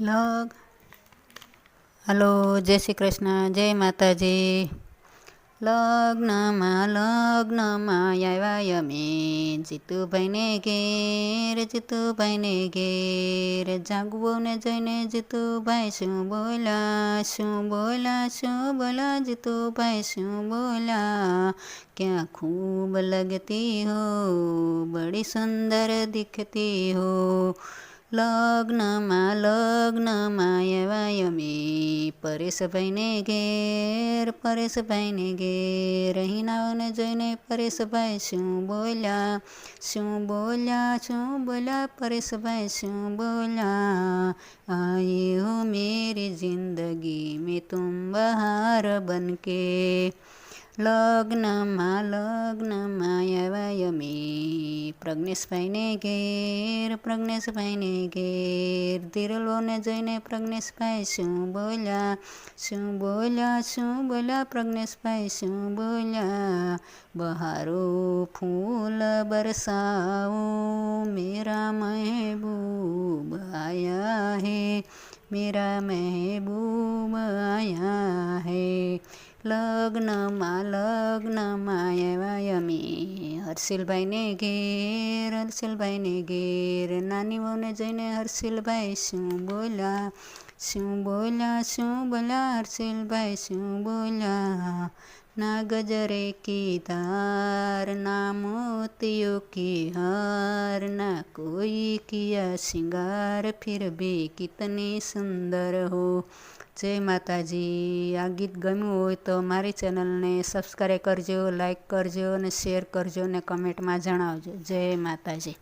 લગ. હલો, જય શ્રી કૃષ્ણ, જય માતાજી. લગ્નમાં લગ્નમાં આવ્યા અમે. જીતુભાઈને ઘેર જીતુભાઈને ઘેર. જાગવોને જઈને જીતુભાઈ, શું બોલા શું બોલા શું બોલા જીતુભાઈ, શું બોલા ક્યાં ખૂબ લગતી હો, બડી સુંદર દિખતી હો. લગ્નમાં લગ્નમાં આવ્યા અમે પરેશભાઈને ઘેર પરેશભાઈને ઘેર હિનાઓને જોઈને પરેશભાઈ શું બોલ્યા શું બોલ્યા શું બોલ્યા પરેશભાઈ શું બોલ્યા આયે હો મેરી જિંદગી મેં તુમ બહાર બનકે લગ્નમાં લગ્નમાં આવ્યા અમે પ્રજ્ઞેશભાઈને ઘેર પ્રજ્ઞેશભાઈને ઘેર ધીરલોને જોઈને પ્રજ્ઞેશભાઈ શું બોલ્યા શું બોલ્યા શું બોલ્યા પ્રજ્ઞેશભાઈ શું બોલ્યા બહારો ફૂલ બરસાઓ મેરા મહેબૂબ આયા હે મેરા મહેબૂબ આયા હે લગ્નમાં લગ્નમાં આવ્યા અમે હર્ષિલભાઈને ઘેર હર્ષિલભાઈને ઘેર નાની વહુને જોઈને હર્ષિલભાઈ શું બોલ્યા શું બોલ્યા શું બોલ્યા હર્ષિલભાઈ શું બોલ્યા ના ગજરે કી ધાર ના મોતિયો કી હાર ના કોઈ કિયા શિંગાર ફિર ભી કિતની સુંદર હો જય માતાજી આ ગીત ગમ્યું હોય તો મારી ચેનલને સબસ્ક્રાઈબ કરજો લાઈક કરજો અને શેર કરજો અને કમેન્ટમાં જણાવજો. જય માતાજી.